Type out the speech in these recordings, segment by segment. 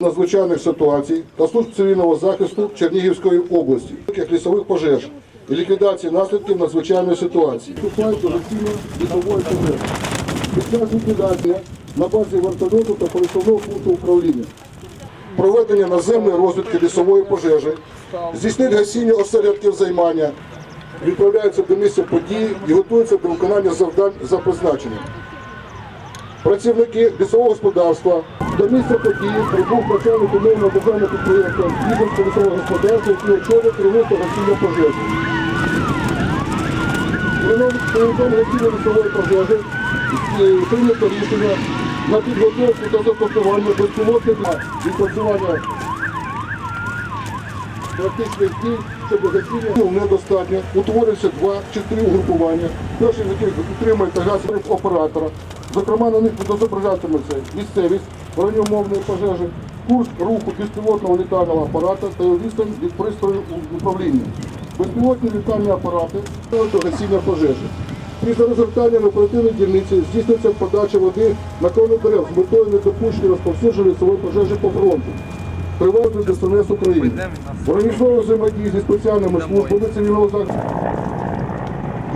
надзвичайних ситуацій та служб цивільного захисту Чернігівської області, лісових пожеж і ліквідації наслідків надзвичайної ситуації. Вступають до ліквідації лісової пожежі. Під ліквідації на базі вертольоту та пересувного пункту управління. Проведення наземної розвідки лісової пожежі, здійснити гасіння осередків займання, відправляються до місця події і готуються до виконання завдань за призначенням. Працівники лісового господарства до місця події прибув працівник умовного державного підприємства відомства лісового господарства, який очолює керівництво гасіння пожежі. Керівником гасіння лісової пожежі прийнято рішення на підготовку та застосування безпілотних відпрацювання практичних дій щодо гасіння недостатньо. Утворюється два чи три угрупування, перший з яких утримує та оператора. Зокрема, на них відображатиметься місцевість умовної пожежі, курс руху безпілотного літального апарата та його відстань від пристрою управління. Безпілотні літальні апарати до гасіння пожежі. Після розгортання на оперативній дільниці здійснюється подача води на крону дерев з метою недопущення розповсюдження лісової пожежі по фронту. Приводить до СНС України. Організовує взаємодії зі спеціальними службами цивільного захисту.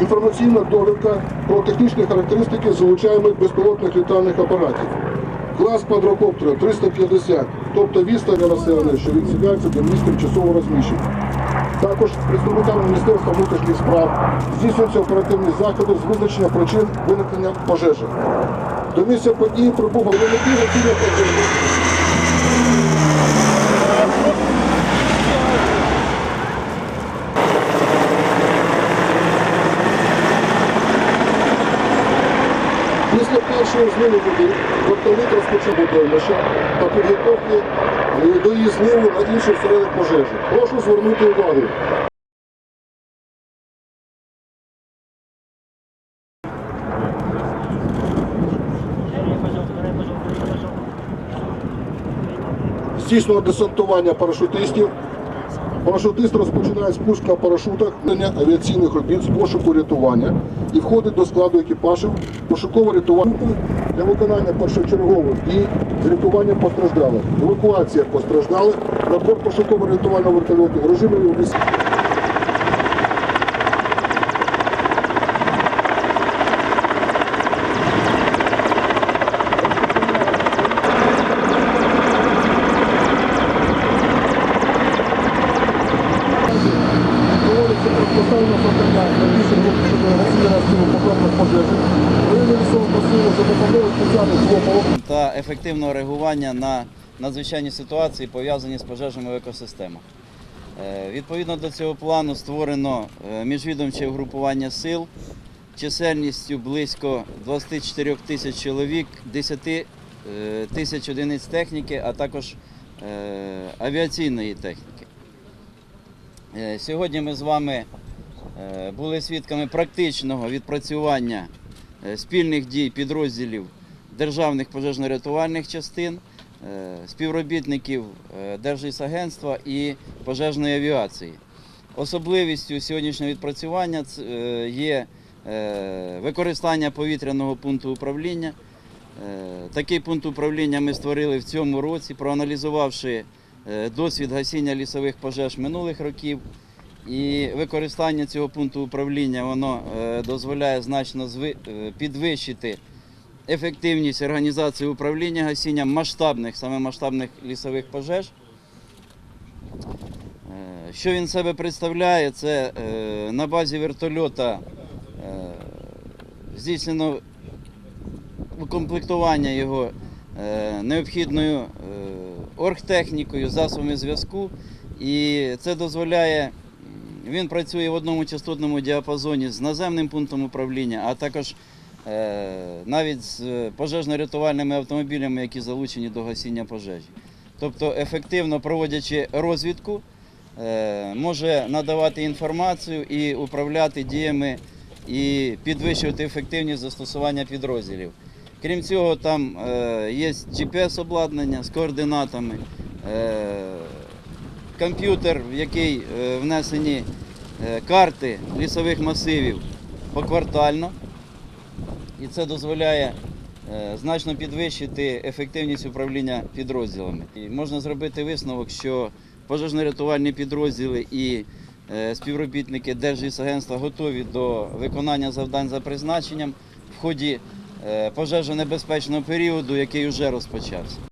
Інформаційна довідка про технічні характеристики залучаємих безпілотних літальних апаратів. Клас квадрокоптера 350, тобто відстань населення, що відсіляється до місць тимчасового розміщення. Також представниками Міністерства внутрішніх справ здійснюються оперативні заходи з визначення причин виникнення пожежі. До місця події прибув головний гасіння пожежі. Після першої зміни води вертоліт розпочав водоймище та підготовки до її зливу на інших середок пожежі. Прошу звернути увагу. Здійснено десантування парашутистів. Парашутист розпочинає спуск на парашутах авіаційних робіт з пошуку рятування і входить до складу екіпажів пошуково рятування для виконання першочергових дій з рятування постраждалих, евакуація постраждалих набор пошуково рятувального вертольоту в режимі та ефективного реагування на надзвичайні ситуації, пов'язані з пожежами в екосистемах. Е, Відповідно до цього плану створено е, міжвідомче угрупування сил чисельністю близько 24 тисяч чоловік, 10 е, тисяч одиниць техніки, а також авіаційної техніки. Сьогодні ми з вами були свідками практичного відпрацювання е, спільних дій підрозділів державних пожежно-рятувальних частин, е, співробітників е, Держлісагентства і пожежної авіації. Особливістю сьогоднішнього відпрацювання е, є е, використання повітряного пункту управління. Е, Такий пункт управління ми створили в цьому році, проаналізувавши е, досвід гасіння лісових пожеж минулих років. І використання цього пункту управління воно е, дозволяє значно е, підвищити ефективність організації управління гасінням масштабних, саме масштабних лісових пожеж. Е, Що він себе представляє? Це на базі вертольота здійснено укомплектування його необхідною оргтехнікою, засобами зв'язку. І це дозволяє, він працює в одному частотному діапазоні з наземним пунктом управління, а також е, навіть з е, пожежно-рятувальними автомобілями, які залучені до гасіння пожежі. Тобто ефективно проводячи розвідку, е, може надавати інформацію і управляти діями і підвищувати ефективність застосування підрозділів. Крім цього, там є GPS-обладнання з координатами, комп'ютер, в який е, внесені е, карти лісових масивів поквартально. І це дозволяє е, значно підвищити ефективність управління підрозділами. І можна зробити висновок, що пожежно-рятувальні підрозділи і співробітники Держлісагентства готові до виконання завдань за призначенням в ході пожежонебезпечного періоду, який вже розпочався.